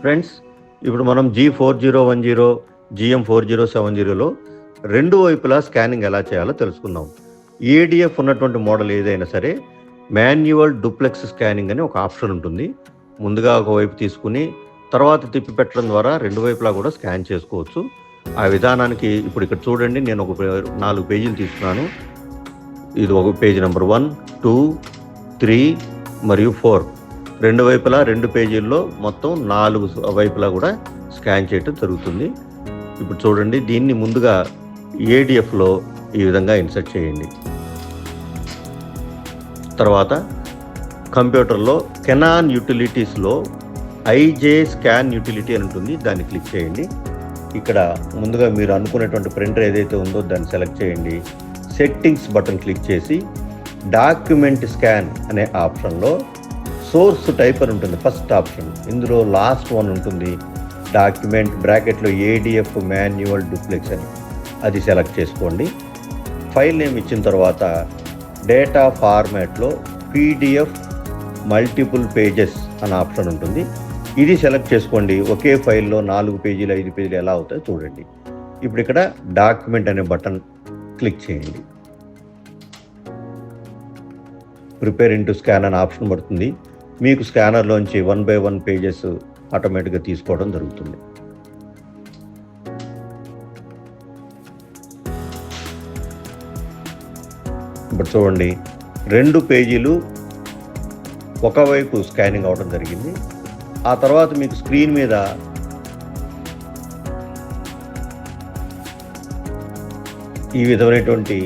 Friends ఇప్పుడు మనం G four zero one zero GM four zero seven జీరోలో రెండు వైపులా స్కానింగ్ ఎలా చేయాలో తెలుసుకుందాం. ఏడిఎఫ్ ఉన్నటువంటి మోడల్ ఏదైనా సరే మాన్యువల్ డూప్లెక్స్ స్కానింగ్ అని ఒక ఆప్షన్ ఉంటుంది. ముందుగా ఒక వైపు తీసుకుని తర్వాత తిప్పి పెట్టడం ద్వారా రెండు వైపులా కూడా స్కాన్ చేసుకోవచ్చు. ఆ విధానానికి ఇప్పుడు ఇక్కడ చూడండి నేను ఒక పే- నాలుగు పేజీలు తీసుకున్నాను. ఇది ఒక page number one two three మరియు ఫోర్. రెండు వైపులా రెండు పేజీల్లో మొత్తం నాలుగు వైపులా కూడా స్కాన్ చేయటం జరుగుతుంది. ఇప్పుడు చూడండి దీన్ని ముందుగా ఏడిఎఫ్లో ఈ విధంగా ఇన్సర్ట్ చేయండి. తర్వాత కంప్యూటర్లో కెనాన్ యూటిలిటీస్లో ఐజే స్కాన్ యూటిలిటీ అని ఉంటుంది దాన్ని క్లిక్ చేయండి. ఇక్కడ ముందుగా మీరు అనుకునేటువంటి ప్రింటర్ ఏదైతే ఉందో దాన్ని సెలెక్ట్ చేయండి. సెట్టింగ్స్ బటన్ క్లిక్ చేసి డాక్యుమెంట్ స్కాన్ అనే ఆప్షన్లో సోర్స్ టైప్ అని ఉంటుంది ఫస్ట్ ఆప్షన్. ఇందులో లాస్ట్ వన్ ఉంటుంది డాక్యుమెంట్ బ్రాకెట్లో ఏడిఎఫ్ మాన్యువల్ డూప్లెక్స్ అని అది సెలెక్ట్ చేసుకోండి. ఫైల్ నేమ్ ఇచ్చిన తర్వాత డేటా ఫార్మాట్లో పీడిఎఫ్ మల్టిపుల్ పేజెస్ అనే ఆప్షన్ ఉంటుంది. ఇది సెలెక్ట్ చేసుకోండి. ఒకే ఫైల్లో నాలుగు పేజీలు ఐదు పేజీలు ఎలా అవుతాయో చూడండి. ఇప్పుడు ఇక్కడ డాక్యుమెంట్ అనే బటన్ క్లిక్ చేయండి. ప్రిపేర్ ఇంటూ స్కాన్ అనే ఆప్షన్ పడుతుంది. మీకు స్కానర్లోంచి వన్ బై వన్ పేజెస్ ఆటోమేటిక్గా తీసుకోవడం జరుగుతుంది. ఇప్పుడు చూడండి రెండు పేజీలు ఒకవైపు స్కానింగ్ అవడం జరిగింది. ఆ తర్వాత మీకు స్క్రీన్ మీద ఈ విధమైనటువంటి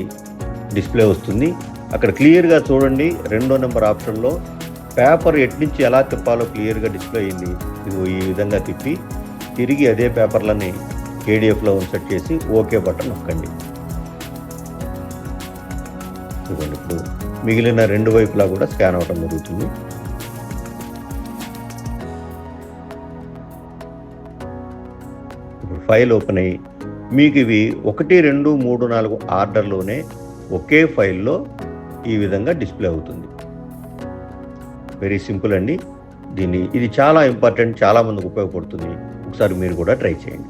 డిస్ప్లే వస్తుంది. అక్కడ క్లియర్గా చూడండి రెండో నెంబర్ ఆప్షన్లో పేపర్ ఎట్నుంచి ఎలా తిప్పాలో క్లియర్గా డిస్ప్లే అయింది. ఇదిగో ఈ విధంగా తిప్పి తిరిగి అదే పేపర్లని కేడిఎఫ్లో ఇన్సర్ట్ చేసి ఓకే బటన్ నొక్కండి. ఇదిగోండి ఇప్పుడు మిగిలిన రెండు వైపులా కూడా స్కాన్ అవటం జరుగుతుంది. ఇప్పుడు ఫైల్ ఓపెన్ అయ్యి మీకు ఇవి ఒకటి రెండు మూడు నాలుగు ఆర్డర్లోనే ఒకే ఫైల్లో ఈ విధంగా డిస్ప్లే అవుతుంది. వెరీ సింపుల్ అండి. దీన్ని ఇది చాలా ఇంపార్టెంట్ చాలా మందికి ఉపయోగపడుతుంది. ఒకసారి మీరు కూడా ట్రై చేయండి.